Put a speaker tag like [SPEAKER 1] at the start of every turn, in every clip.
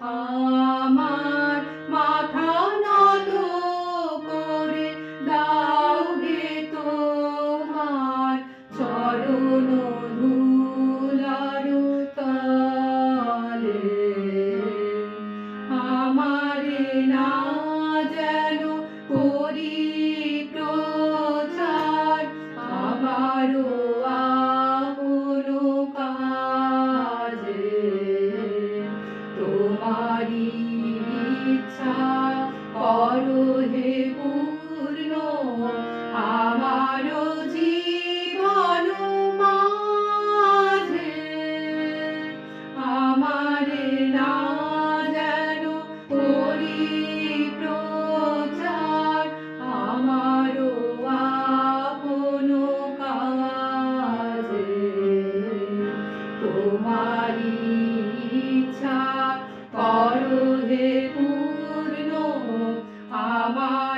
[SPEAKER 1] 好。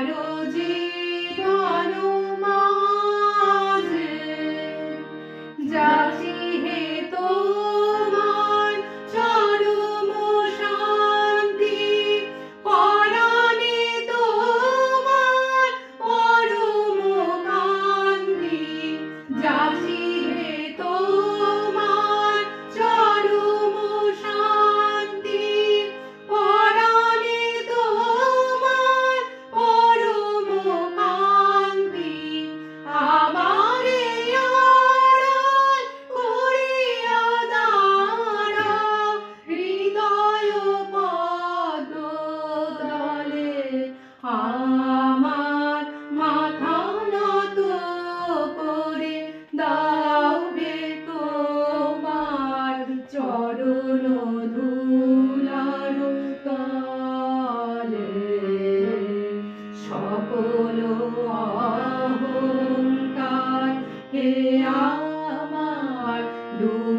[SPEAKER 1] ഓരോ আমার মাথা নত করে দাও রে তোমার চরণ ধুলার তলে। সকল অহংকার হে আমার দূর